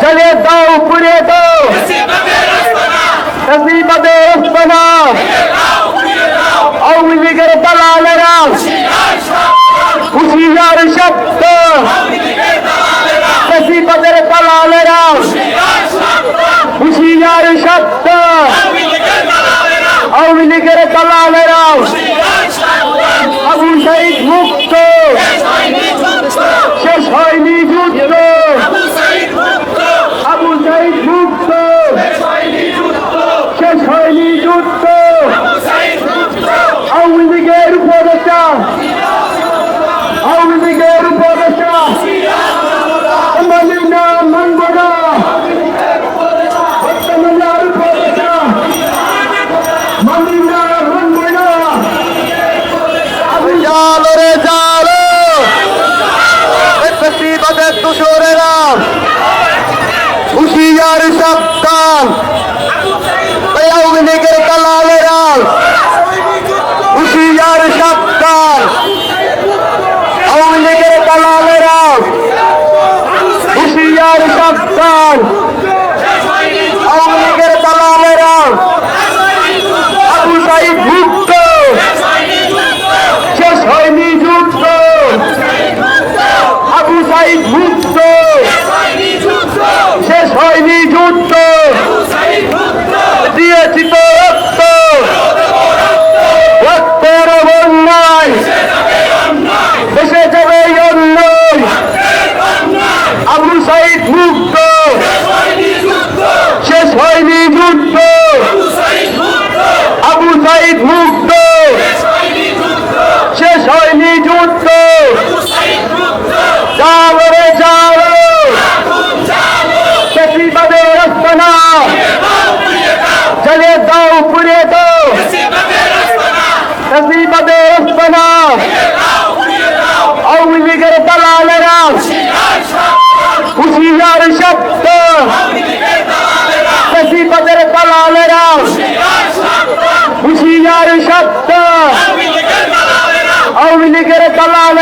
জ্বালিয়ে দাও, পুড়িয়ে দাও। তসলিমাতে রাস্তানা আওয়ামী লীগের দালালেরা হুশিয়ার শব্দ। তসলিমাতের দালালেরা হুশিয়ার শব্দ। আওয়ামী লীগের উপদেষ্টা মানি না মানব না হত্যামামলার উপদেষ্টা মানি না মানব না জালো রে জালো ফেসিবাদের দোসরেরা হুশিয়ার সাবধান আওয়ামী লীগের দালালেরা হুশিয়ার সাবধান আওয়ামী লীগের দালালেরা হুশিয়ার সাবধান আওয়ামী লীগের দালালেরা আবু সাইদ মুক্ত শেষ হয়নি যুদ্ধ মুক্ত শেষ হয়নি যুদ্ধ। দাও পুড়িয়ে দাও ফেসিবাদের রাস্তানা আওয়ামী লীগের দালালেরা। হুশিয়ার শব্দ। ফেসিবাদের দালালেরা। হুশিয়ার শব্দ। আওয়ামী লীগের দালালেরা।